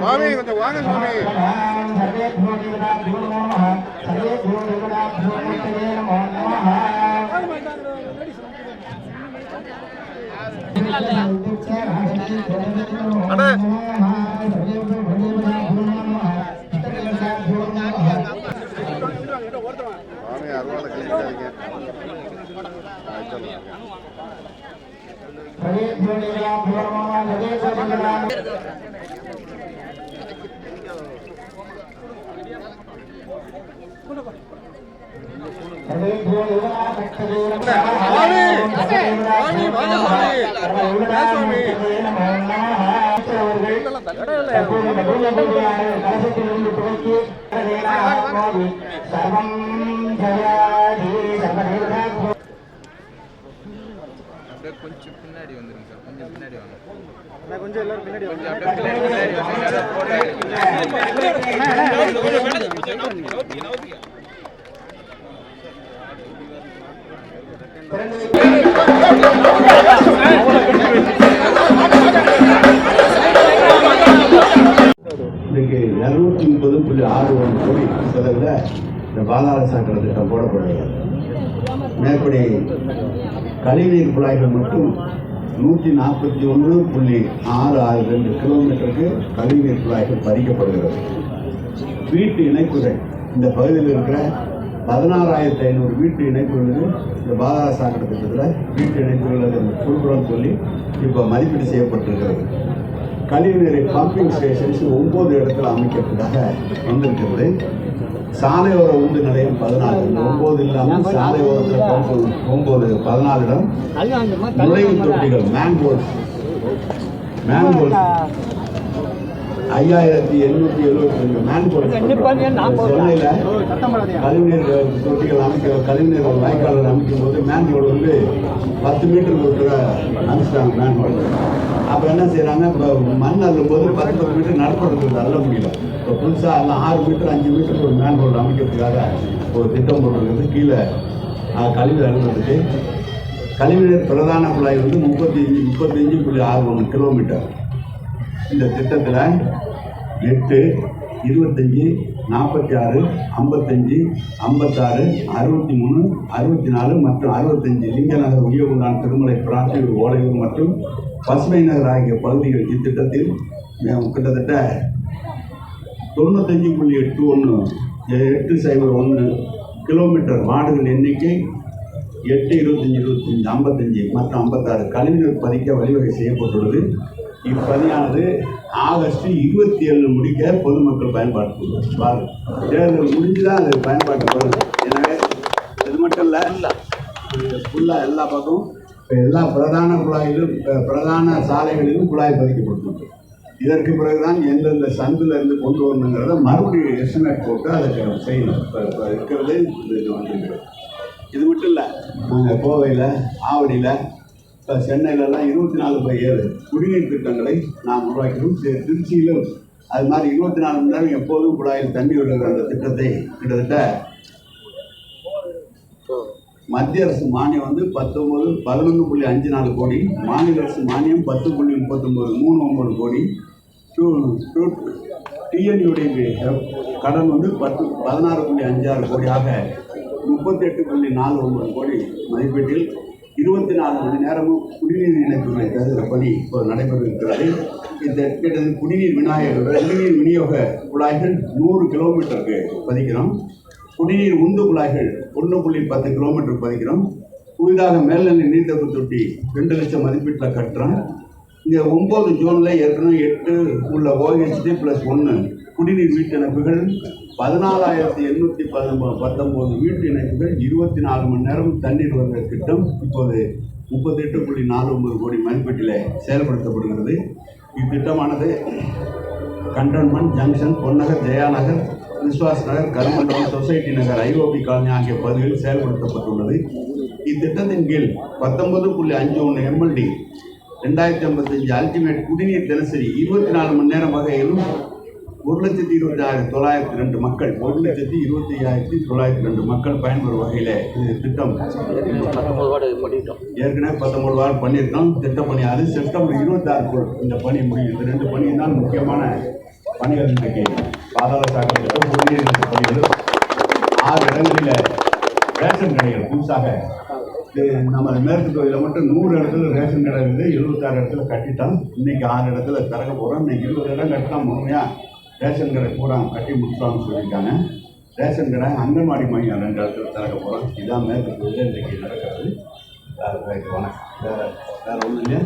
சுவாமி கொஞ்சம் வாங்க சுவாமி அண்ணா சுவாமி அருவாளை கழிக்காதீங்க கொஞ்சம் பின்னாடி வந்துருங்க சார். கொஞ்சம் பின்னாடி வாங்க. கொஞ்சம் எல்லாரும் பின்னாடி கொஞ்சம் அப்படியே பின்னாடி பின்னாடி இன்னைக்கு இரநூத்தி முப்பது புள்ளி ஆறு ஒன்று கோடி செலவில் இந்த பாதாள சாக்கடை திட்டம் போடப்படுகிறது. மேற்படி கழிவுநீர் குழாய்கள் மட்டும் நூற்றி நாற்பத்தி ஒன்று புள்ளி ஆறு ஆறு ரெண்டு கிலோமீட்டருக்கு கழிவுநீர் குழாய்கள் பறிக்கப்படுகிறது. வீட்டு இணைப்புகள் இந்த பகுதியில் இருக்கிற பதினாறாயிரத்தி ஐநூறு வீட்டு இணைப்புகளுக்கு இந்த பாதாள சாக்கடை திட்டத்தில் வீட்டு இணைப்புகள் கொடுக்குறோம்னு சொல்லி இப்போ மதிப்பீடு செய்யப்பட்டிருக்கிறது. கழிவுநீரை பம்பிங் ஸ்டேஷன்ஸ் ஒம்பது இடத்துல அமைக்கிறதுக்காக வந்திருக்கிறது. சாலையோர உந்து நிலையம் பதினாலு இந்த ஒன்பது இல்லாமல் சாலையோரத்தில் பம்பு ஒன்பது பதினாலு இடம். நுழைவு தொட்டிகள் மேங்கோல்ஸ் மேங்கோல்ஸ் ஐயாயிரத்தி எண்ணூற்றி எழுபத்தி ரெண்டு மேங்கோல்ஸ் சென்னையில் கழிவுநீர் தொட்டிகள் அமைக்க கழிவுநீர் வாய்க்கால்கள் அமைக்கும் போது மேன்ஹோல் வந்து பத்து மீட்டர் இருக்கிற அமைச்சிட்டாங்க மேன்ஹோல் அப்போ என்ன செய்கிறாங்க இப்போ மண் அள்ளும் போது பத்து பத்து மீட்டர் நடப்படுறதுக்கு அள்ள முடியல. இப்போ புதுசாக எல்லாம் ஆறு மீட்டர் அஞ்சு மீட்டர் ஒரு மேன்ஹோல் அமைக்கிறதுக்காக ஒரு திட்டம் போட்டிருக்கிறது கீழே கழிவு அழுகிறதுக்கு கழிவுநீர் பிரதான குழாய் வந்து முப்பத்தி முப்பத்தஞ்சு புள்ளி ஆறு ஒன்று கிலோமீட்டர் இந்த திட்டத்தில் எட்டு இருபத்தஞ்சி நாற்பத்தி ஆறு ஐம்பத்தஞ்சு ஐம்பத்தாறு அறுபத்தி மூணு அறுபத்தி நாலு மற்றும் அறுபத்தஞ்சு லிங்கநகர் உயர்வுதான் திருமலை பிராத்தியூர் ஓலையூர் மற்றும் பசுமை நகர் ஆகிய பகுதிகள் இத்திட்டத்தில் கிட்டத்தட்ட தொண்ணூத்தஞ்சு புள்ளி எட்டு ஒன்று எட்டு சைபர் ஒன்று கிலோமீட்டர் வார்டுகள் எண்ணிக்கை எட்டு இருபத்தஞ்சி இருபத்தஞ்சி ஐம்பத்தஞ்சு மற்றும் ஐம்பத்தாறு கழிவுநீர் பதிக்க வழிவகை செய்யப்பட்டுள்ளது. இப்பணியானது ஆகஸ்ட் இருபத்தி ஏழு முடிக்க பொதுமக்கள் பயன்பாட்டுக்கு வரும். தேர்தல் முடிஞ்சு தான் அது பயன்பாட்டுக்கு வரும் எனவே இது மட்டும் இல்லை ஃபுல்லாக எல்லா பக்கமும் இப்போ எல்லா பிரதான குழாயிலும் பிரதான சாலைகளிலும் குழாய் பதிக்கப்பட்டிருக்கு. இதற்கு பிறகுதான் எந்தெந்த சந்தில் இருந்து கொண்டு வரணுங்கிறத மறுபடியும் எஸ்டிமேட் போட்டு அதுக்கு செய்யணும். இப்போ இருக்கிறதே இது வந்துருக்குது இது. மட்டும் இல்லை நாங்கள் கோவையில் ஆவடியில் சென்னையிலலாம் இருபத்தி நாலு பை ஏழு குடிநீர் திட்டங்களை நாம் உருவாக்கிறோம் திருச்சியிலும் அது மாதிரி இருபத்தி நாலு மணி நேரம் எப்போதும் குழாயில் தண்ணி விடுற அந்த திட்டத்தை கிட்டத்தட்ட மத்திய அரசு மானியம் வந்து பத்தொம்பது பதினொன்று புள்ளி அஞ்சு நாலு கோடி. மாநில அரசு மானியம் பத்து புள்ளி முப்பத்தொம்பது மூணு ஒம்பது கோடி. டிஎன்யூடைய கடன் வந்து பத்து பதினாறு புள்ளி அஞ்சாறு கோடியாக முப்பத்தெட்டு புள்ளி நாலு ஒன்பது கோடி மதிப்பீட்டில் இருபத்தி நாலு மணி நேரமும் குடிநீர் இணைப்புகளை தருகிற பணி இப்போ நடைபெறுகிறது இந்த கிட்டத்தட்ட குடிநீர் விநாயகர் குடிநீர் விநியோக குழாய்கள் நூறு கிலோமீட்டருக்கு பதிக்கிறோம். குடிநீர் உந்து குழாய்கள் ஒன்று புள்ளி பத்து கிலோமீட்டருக்கு பதிக்கிறோம். புதிதாக மேல்நிலை நீர்த்தப்பு தொட்டி ரெண்டு லட்சம் மதிப்பீட்டில் கட்டுறோம். இங்கே ஒம்பது ஜோனில் ஏற்கனவே எட்டு உள்ள ஓஹெச்டி ப்ளஸ் ஒன்று குடிநீர் வீட்டு இணைப்புகள் பதினாலாயிரத்தி எண்ணூற்றி பத்தொம்போது வீட்டு இணைப்புகள் இருபத்தி நாலு மணி நேரம் தண்ணீர் வந்த திட்டம் இப்போது முப்பத்தி எட்டு புள்ளி நாலு ஒன்பது கோடி மதிப்பீட்டில் செயல்படுத்தப்படுகிறது. இத்திட்டமானது cantonment junction Ponnagar Jayanagar Viswas Nagar Karumandalam society Nagar IOB colony ஆகிய பகுதிகளில் செயல்படுத்தப்பட்டுள்ளது. இத்திட்டத்தின் கீழ் பத்தொன்பது புள்ளி அஞ்சு ஒன்று எம்எல்டி ரெண்டாயிரத்தி ஐம்பத்தஞ்சு அல்டிமேட் குடிநீர் தினசரி இருபத்தி நாலு மணி நேரம் வகையிலும் ஒரு லட்சத்தி இருபத்தி ஆயிரத்தி தொள்ளாயிரத்தி ரெண்டு மக்கள் ஒரு லட்சத்தி இருபத்தி ஐயாயிரத்தி தொள்ளாயிரத்தி ரெண்டு மக்கள் பயன்பெறும் வகையில் இது திட்டம். ஏற்கனவே பத்தொன்பது வாரம் பண்ணியிருக்கோம். திட்டப்பணி அது செப்டம்பர் இருபத்தாறுக்குள் இந்த பணி முடியும் இந்த ரெண்டு பணியும் தான் முக்கியமான பணிகள் இன்றைக்கு பாதாள சாக்கடை திட்டம் குடிநீர் பணிகள். ஆறு இடங்களில் ரேஷன் கடைகள் புதுசாக. நம்ம மேற்கு தொகுதியில் மட்டும் நூறு இடத்துல ரேஷன் கடை இருந்து எழுபத்தாறு இடத்துல கட்டிட்டோம். இன்னைக்கு ஆறு இடத்துல திறக்க போகிறோம் இன்னைக்கு இருபது இடம் கட்டினா முழுமையாக ரேஷன் கடை பூரா கட்டி முடிச்சிட்டான்னு சொல்லியிருக்காங்க. ரேஷன் கடை அங்கன்வாடி மையம் ரெண்டு இடத்துல திறக்க போகிறோம் இதான் மேற்கு இன்றைக்கு இன்றைக்கி நடக்கிறது. வேறு வணக்கம் வேறு வேறு ஒன்றும் இல்லையா?